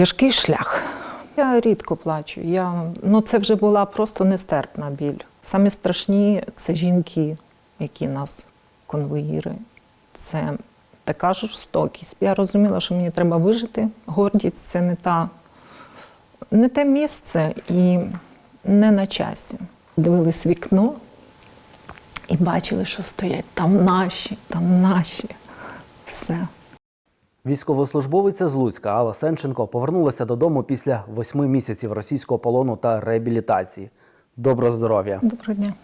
тяжкий шлях. Я рідко плачу. Я, ну, це вже була просто нестерпна біль. Самі страшні це жінки, які нас конвоїри. Це така жорстокість. Я розуміла, що мені треба вижити. Гордість це не та не те місце і не на часі. Дивились вікно і бачили, що стоять там наші, там наші. Все. Військовослужбовиця з Луцька Алла Сенченко повернулася додому після восьми місяців російського полону та реабілітації. Доброго здоров'я! Доброго дня.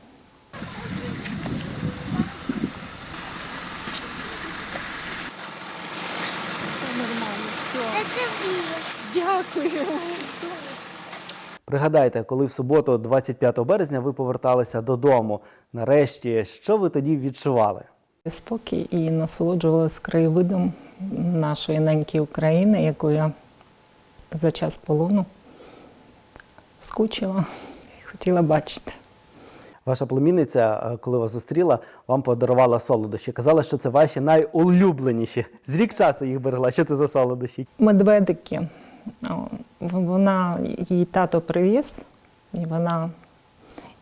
Дякую. Пригадайте, коли в суботу, 25 березня, ви поверталися додому. Нарешті, що ви тоді відчували? Спокій і насолоджувалася краєвидом нашої неньки України, яку я за час полону скучила і хотіла бачити. Ваша племінниця, е, коли вас зустріла, вам подарувала солодощі. Казала, що це ваші найулюбленіші. З рік часу їх берегла. Що це за солодощі? Медведики. Вона, її тато привіз, і вона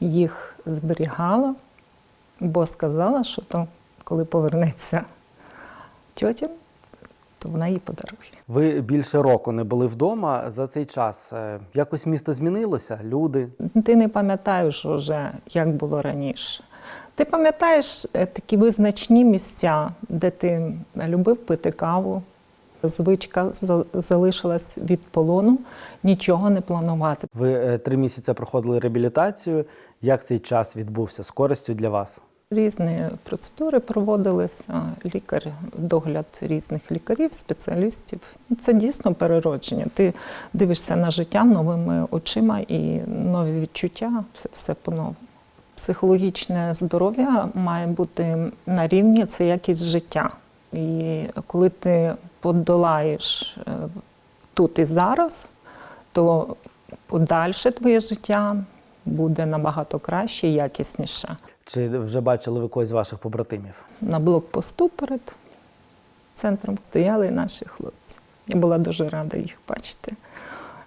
їх зберігала, бо сказала, що то, коли повернеться тьотя, то вона їй подарує. Ви більше року не були вдома за цей час. е, Якось місто змінилося, люди. Ти не пам'ятаєш уже, як було раніше. Ти пам'ятаєш е, такі визначні місця, де ти любив пити каву. Звичка за- залишилась від полону нічого не планувати. Ви е, три місяці проходили реабілітацію. Як цей час відбувся з користю для вас? Різні процедури проводилися, лікар, догляд різних лікарів, спеціалістів. Це дійсно переродження. Ти дивишся на життя новими очима і нові відчуття, це все по-новому. Психологічне здоров'я має бути на рівні це якість життя. І коли ти подолаєш е, тут і зараз, то подальше твоє життя буде набагато краще і якісніше. Чи вже бачили ви когось з ваших побратимів? На блокпосту перед центром стояли наші хлопці. Я була дуже рада їх бачити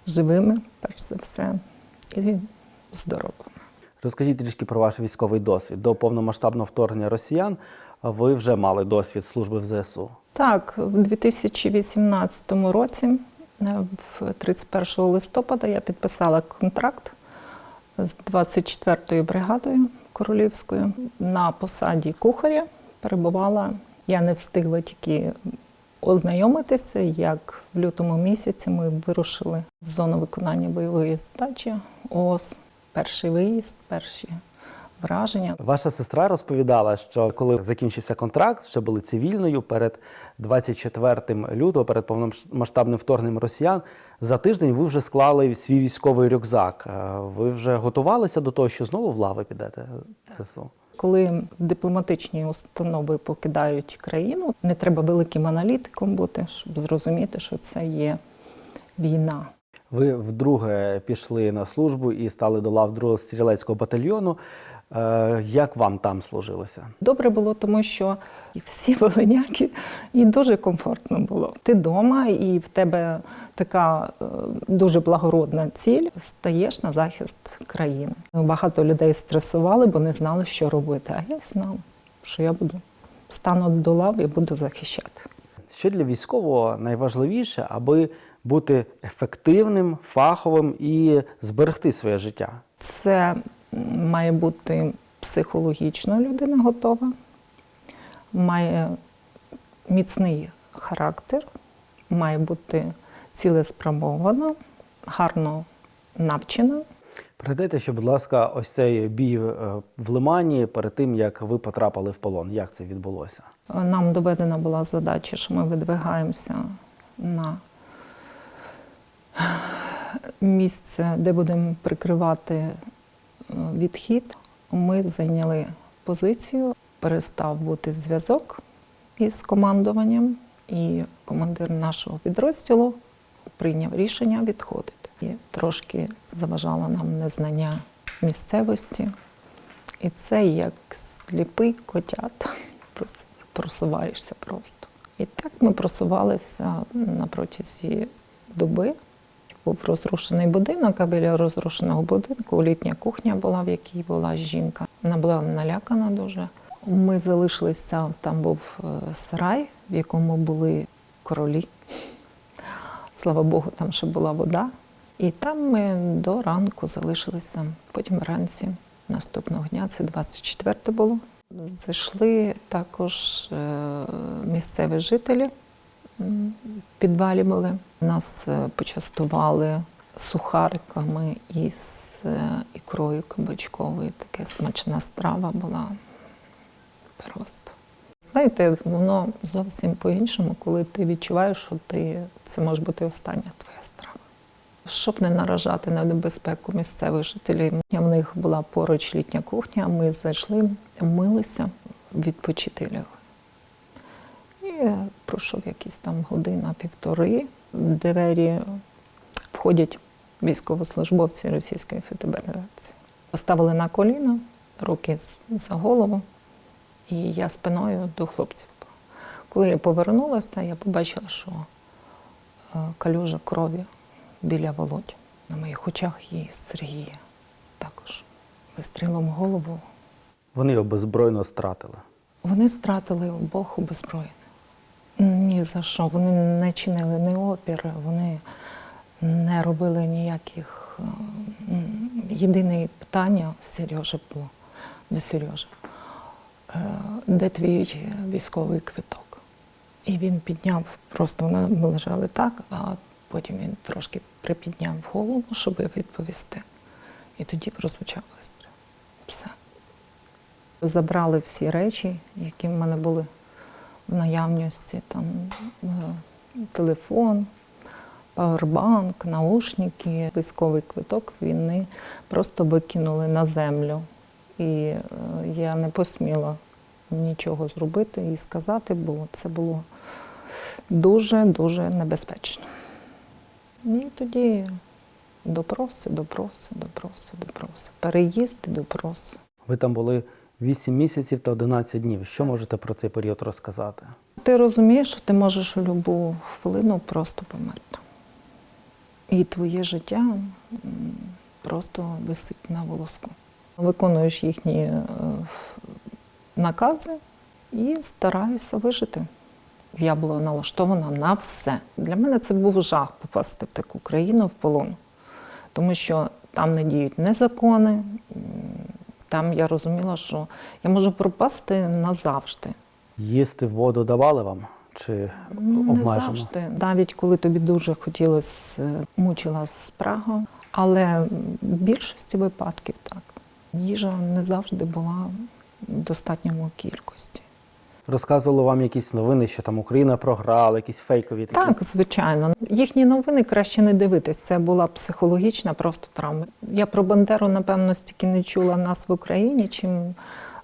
живими, перш за все, і здоровими. Розкажіть трішки про ваш військовий досвід. До повномасштабного вторгнення росіян ви вже мали досвід служби в ЗСУ. Так, в 2018 році, е, в 31 листопада, я підписала контракт з 24-ю бригадою королівською на посаді кухаря. Перебувала. Я не встигла тільки ознайомитися, як в лютому місяці ми вирушили в зону виконання бойової задачі. ООС, перший виїзд, перші враження. Ваша сестра розповідала, що коли закінчився контракт, ще були цивільною перед 24 лютого, перед повномасштабним вторгненням росіян, за тиждень ви вже склали свій військовий рюкзак. Е, Ви вже готувалися до того, що знову в лави підете в ЗСУ? Коли дипломатичні установи покидають країну, не треба великим аналітиком бути, щоб зрозуміти, що це є війна. Ви вдруге пішли на службу і стали до лав 2 стрілецького батальйону. Е, Як вам там служилося? Добре було, тому що всі волиняки, і дуже комфортно було. Ти вдома, і в тебе така е, дуже благородна ціль. Стаєш на захист країни. Багато людей стресували, бо не знали, що робити. А я знала, що я буду стану до лав і буду захищати. Що для військового найважливіше, аби бути ефективним, фаховим і зберегти своє життя? Це має бути психологічно людина готова, має міцний характер, має бути цілеспрямована, гарно навчена. Пригадайте, що, будь ласка, ось цей бій е, в Лимані перед тим, як ви потрапили в полон. Як це відбулося? Нам доведена була задача, що ми видвигаємося на місце, де будемо прикривати відхід. Ми зайняли позицію, перестав бути зв'язок із командуванням, і командир нашого підрозділу прийняв рішення відходити. І трошки заважало нам незнання місцевості. І це як сліпий котят. Просуваєшся просто. І так ми просувалися на протязі доби. Був розрушений будинок, а біля розрушеного будинку літня кухня була, в якій була жінка. Вона була налякана дуже. Ми залишилися, там був е, сарай, в якому були королі. Слава Богу, там ще була вода. І там ми до ранку залишилися. Потім вранці наступного дня, це 24 було. Зайшли також е, місцеві жителі, були. Нас е, почастували сухариками із е, ікрою кабачковою. Таке смачна страва була. Просто. Знаєте, воно зовсім по-іншому, коли ти відчуваєш, що ти, це може бути остання твоя страва. Щоб не наражати на небезпеку місцевих жителів, в них була поруч літня кухня, ми зайшли, милися, відпочити лягли. І пройшов якісь там година-півтори. В Двері входять військовослужбовці Російської Федерації. Поставили на коліна, руки за голову, і я спиною до хлопців. Коли я повернулася, я побачила, що е, калюжа крові біля Володя. На моїх очах і Сергія також. Вистрілом в голову. Вони його беззбройно стратили. Вони стратили обох обезброєння. Ні за що. Вони не чинили ні опір, вони не робили ніяких. е, Єдине питання Сережа було до Сережі. Е, Де твій військовий квиток? І він підняв, просто вони лежали так, а потім він трошки припідняв голову, щоб відповісти. І тоді прозвучав вистріл. Все. Забрали всі речі, які в мене були в наявності, там е, телефон, павербанк, наушники, військовий квиток війни просто викинули на землю. І е, я не посміла нічого зробити і сказати, бо це було дуже-дуже небезпечно. І тоді допроси, допроси, допроси, допроси. Переїзди, допроси. Ви там були 8 місяців та 11 днів. Що можете про цей період розказати? Ти розумієш, що ти можеш у будь-яку хвилину просто померти. І твоє життя просто висить на волоску. Виконуєш їхні е, накази і стараєшся вижити. Я була налаштована на все. Для мене це був жах попасти в таку країну в полон, тому що там не діють не закони. Там я розуміла, що я можу пропасти назавжди. Їсти воду давали вам чи обмежено? Не завжди. Навіть коли тобі дуже хотілося, е, мучила спрага, але в більшості випадків так. Їжа не завжди була в достатньому кількості. Розказували вам якісь новини, що там Україна програла, якісь фейкові такі? Так, звичайно. Їхні новини краще не дивитись. Це була психологічна просто травма. Я про Бандеру, напевно, стільки не чула нас в Україні, чим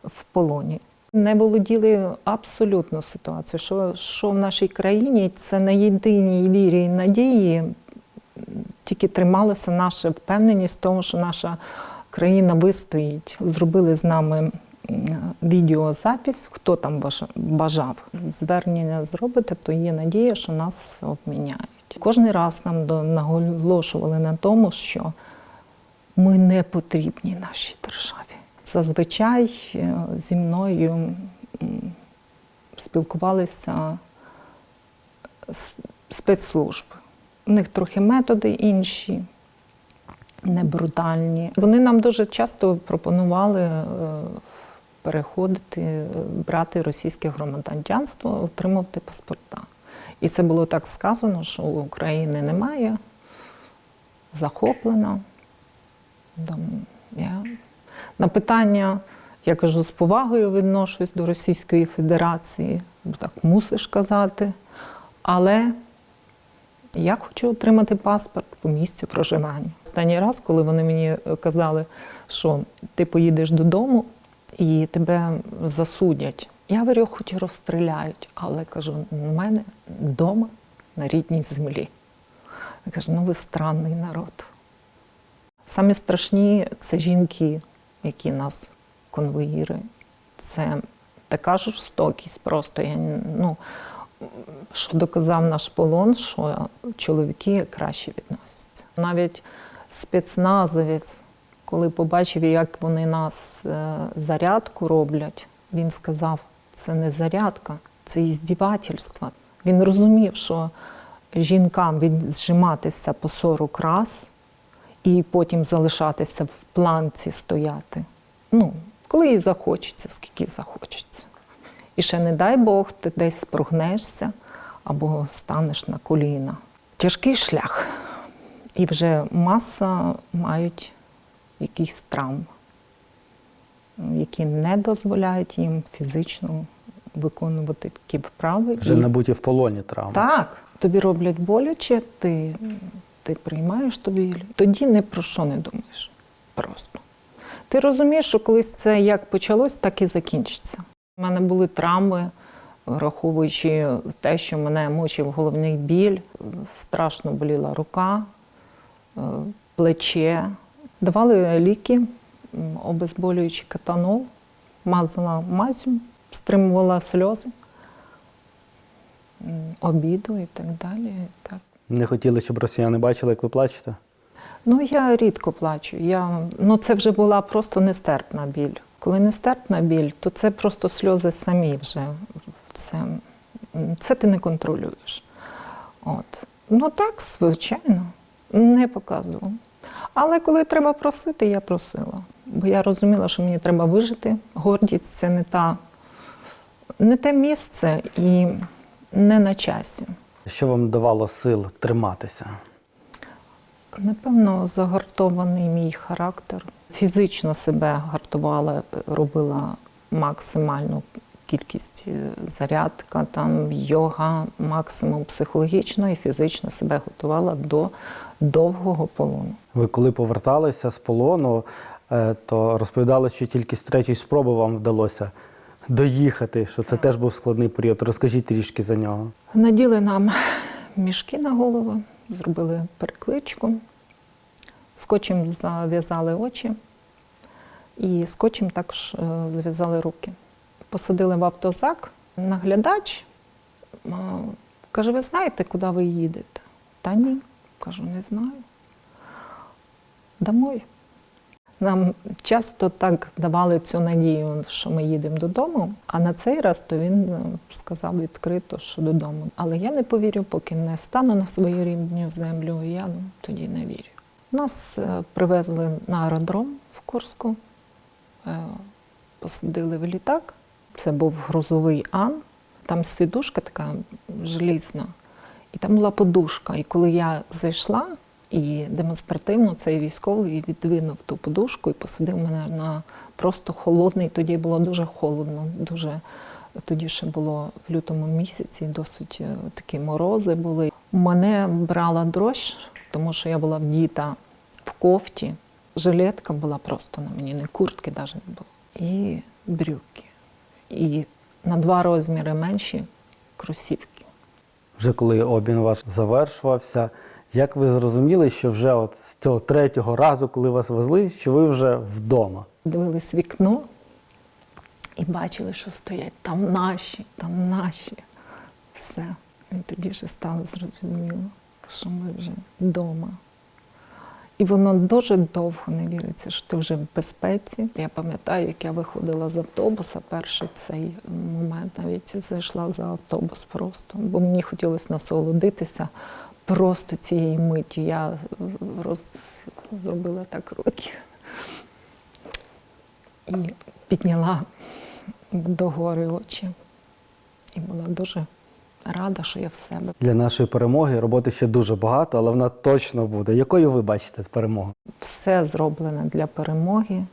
в полоні. Не володіли абсолютно ситуацією, що, що в нашій країні це на єдиній вірі і надії тільки трималася наша впевненість в тому, що наша країна вистоїть. Зробили з нами відеозапис, хто там бажав звернення зробити, то є надія, що нас обміняють. Кожен раз нам наголошували на тому, що ми не потрібні нашій державі. Зазвичай е, зі мною спілкувалися спецслужби. У них трохи методи інші, не брутальні. Вони нам дуже часто пропонували е, переходити, е, брати російське громадянство, отримувати паспорта. І це було так сказано, що України немає, захоплена. Я... На питання, я кажу, з повагою відношусь до Російської Федерації, так мусиш казати. Але я хочу отримати паспорт по місцю проживання. Останній раз, коли вони мені е, казали, що ти поїдеш додому і тебе засудять. Я говорю, хоч і розстріляють, але кажу, у мене вдома на рідній землі. Я кажу, ну ви странний народ. Самі страшні це жінки, які нас конвоїри. Це така жорстокість просто. Я, ну, що доказав наш полон, що чоловіки краще відносяться. Навіть спецназовець, коли побачив, як вони нас е, зарядку роблять, він сказав, це не зарядка, це іздівательство. Він розумів, що жінкам віджиматися по 40 раз і потім залишатися в планці стояти. Ну, коли їй захочеться, скільки захочеться. І ще не дай Бог, ти десь спругнешся або станеш на коліна. Тяжкий шлях. І вже маса мають якісь травм, які не дозволяють їм фізично виконувати такі вправи. Вже І- набуті в полоні травми. так, тобі роблять боляче, ти, ти приймаєш тобі, тоді ні про що не думаєш. Просто. Ти розумієш, що колись це як почалось, так і закінчиться. У мене були травми, враховуючи те, що мене мучив головний біль, страшно боліла рука, е, плече. Давали ліки, м, обезболюючий катанол, мазала мазю, стримувала сльози обіду і так далі. Так. Не хотіли, щоб росіяни бачили, як ви плачете? Ну, я рідко плачу. Я, ну, це вже була просто нестерпна біль. Коли нестерпна біль, то це просто сльози самі вже. Це, це ти не контролюєш. От. Ну так, звичайно, не показувала. Але коли треба просити, я просила. Бо я розуміла, що мені треба вижити. Гордість це не, та, не те місце і не на часі. Що вам давало сил триматися? Напевно, загартований мій характер. Фізично себе гартувала, робила максимальну кількість е, зарядка, там йога, максимум психологічно і фізично себе готувала до довгого полону. Ви коли поверталися з полону, е, то розповідали, що тільки з третьої спроби вам вдалося доїхати, що це теж був складний період. Розкажіть трішки за нього. Наділи нам мішки на голову, зробили перекличку, скотчем зав'язали очі і скотчем також е, зав'язали руки. Посадили в автозак. Наглядач каже: ви знаєте, куди ви їдете? Та ні. Кажу, не знаю. Домой. Нам часто так давали цю надію, що ми їдемо додому, а на цей раз то він е, сказав відкрито, що додому. Але я не повірю, поки не стану на свою рідню землю, я ну, тоді не вірю. Нас е, привезли на аеродром в Курську, е, посадили в літак. Це був грузовий Ан. Там сидушка така желізна, і там була подушка. І коли я зайшла, і демонстративно цей військовий відвинув ту подушку і посадив мене на просто холодний. Тоді було дуже холодно, дуже тоді ще було в лютому місяці, досить е, такі морози були. Мене брала дрожь, тому що я була вдіта в кофті. Жилетка була просто на мені, не куртки навіть не було. І брюки. І на два розміри менші кросівки. Вже коли обмін ваш завершувався, як ви зрозуміли, що вже от з цього третього разу, коли вас везли, що ви вже вдома? Дивились вікно і бачили, що стоять там наші, там наші. Все. І тоді вже стало зрозуміло, що ми вже вдома. І воно дуже довго не віриться, що ти вже в безпеці. Я пам'ятаю, як я виходила з автобуса, перший цей момент навіть зайшла за автобус просто, бо мені хотілося насолодитися просто цією миттю. Я роз... зробила так руки і підняла догори очі. І була дуже рада, що я в себе. Для нашої перемоги роботи ще дуже багато, але вона точно буде. Якою ви бачите перемогу? Все зроблено для перемоги,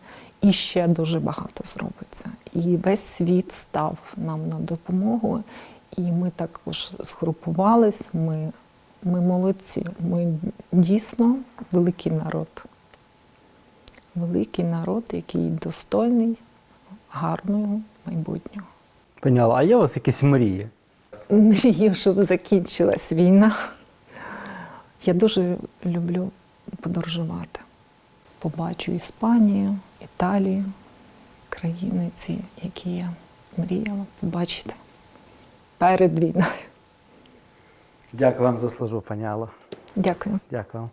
і ще дуже багато зробиться. І весь світ став нам на допомогу. І ми також згрупувались. Ми, ми молодці. Ми дійсно великий народ. Великий народ, який достойний гарного майбутнього. Паняла, а є у вас якісь мрії? Мрію, щоб закінчилась війна. Я дуже люблю подорожувати. Побачу Іспанію, Італію, країни ці, які я мріяла побачити перед війною. Дякую вам за службу, пані Алло. Дякую. Дякую вам.